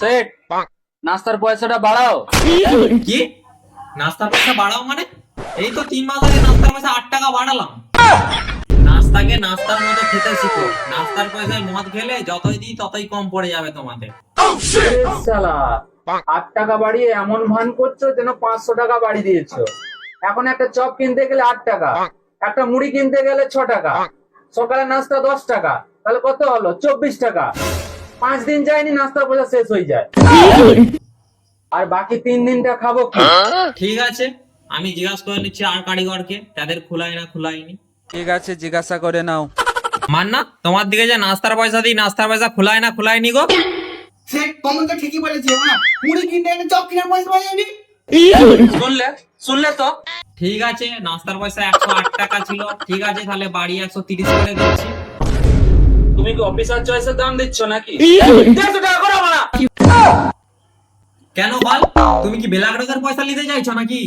Set. নাস্তার পয়সাটা বাড়াও। কি? নাস্তার পয়সা বাড়াও মানে? এই তো তিন মাস আগে নাস্তার পয়সা আট টাকা বাড়ালাম। নাস্তাকে নাস্তার মতো খেতে শিখো। নাস্তার পয়সায় মদ খেলে যতই দিই ততই কম পড়ে যাবে তোমাদের। শালা আট টাকা বাড়িয়ে এমন ভান করছ যেন পাঁচশো টাকা বাড়ি দিয়েছ। এখন একটা চপ কিনতে গেলে আট টাকা একটা মুড়ি কিনতে গেলে ছ টাকা সকালে নাস্তা দশ টাকা তাহলে কত হলো? চব্বিশ টাকা। পাঁচ দিন যায়নি নাস্তার পয়সা শেষ হয়ে যায়। আর বাকি তিন দিনটা খাব কি? ঠিক আছে আমি জিজ্ঞাসা করে নিচ্ছি আর কারিগরকে তাদের খোলাই না খোলায়নি ঠিক আছে জিজ্ঞাসা করে নাও। মান্না তোমার দিকে যে নাস্তার পয়সা দিই নাস্তার পয়সা খোলায় না খোলায়নি গো? সে কমল তো ঠিকই বলেছে না মুড়ি কিনতে এনে চপ পয়সা পাই যায়নি শুনলে? শুনলে তো? ঠিক আছে নাস্তার পয়সা একশো আট টাকা ছিল। ঠিক আছে তাহলে বাড়ি একশো তিরিশ করে দিচ্ছি। তুমি কি অফিসার চয়েসের দাম দিচ্ছ নাকি? দেড়শো টাকা করো না কেন বল? তুমি কি বেলাগ্রহের পয়সা নিতে চাইছো নাকি?